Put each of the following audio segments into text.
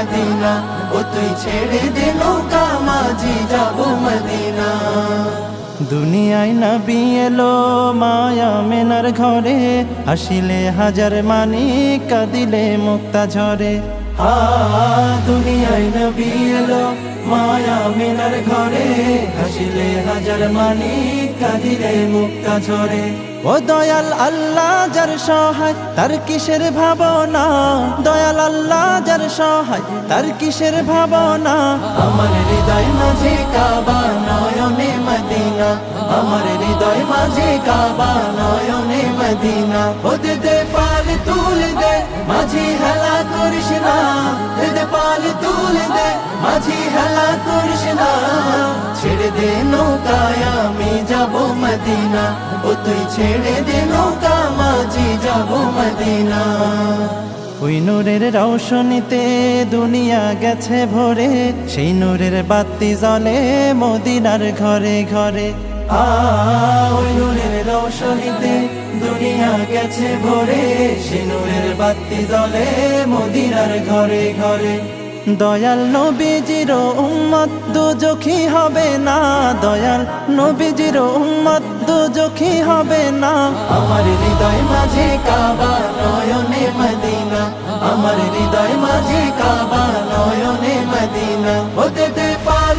Medina, ও তুই ছেড়ে দে নৌকা, মাঝি যাব মদিনা। দুনিয়ায় না বিয়েলো মায়া মেনার ঘরে হাসিলে হাজার মানি কাঁদিলে মুক্তা ঝরে। দুনিয়ায় নবী এলো। মায়া মেনার ঘরে হাসিলে হাজার কাঁদিলে মুক্তা ঝরে। ও দয়াল আল্লাহ যার সহায়, তার কিসের ভাবনা? দয়াল আল্লাহ যার সহায়, তার কিসের ভাবনা? আমার হৃদয় মাঝে কাবা, নয়নে মদিনা। আমার হৃদয় মাঝে কাবা, নয়নে মদিনা। দে মাঝি হেলা করিস না পাল তুলে দে। মাঝি হেলা করিস না, ছেড়ে দে নৌকায়, আমি যাব মদিনা। ও তুই ছেড়ে দে নৌকা, মাঝি যাব মদিনা। ওই নূরের রৌশনীতে দুনিয়া গেছে ভরে, সেই নূরের বাতি জ্বলে মদিনার ঘরে ঘরে। ওই নূরের রৌশনীতে দুনিয়া গেছে ভরে সেই নূরের বাতি জ্বলে মদিনার ঘরে ঘরে। দয়াল নবীজির উম্মত দুজখী হবে না, দয়াল নবীজির উম্মত দুজখী হবে না। আমার হৃদয় মাঝে কাবা নয়নে মদিনা, আমার হৃদয় মাঝে কাবা নয়নে মদিনা। হতে পাল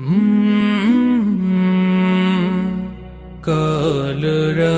Hmm, hmm, hmm, কলরা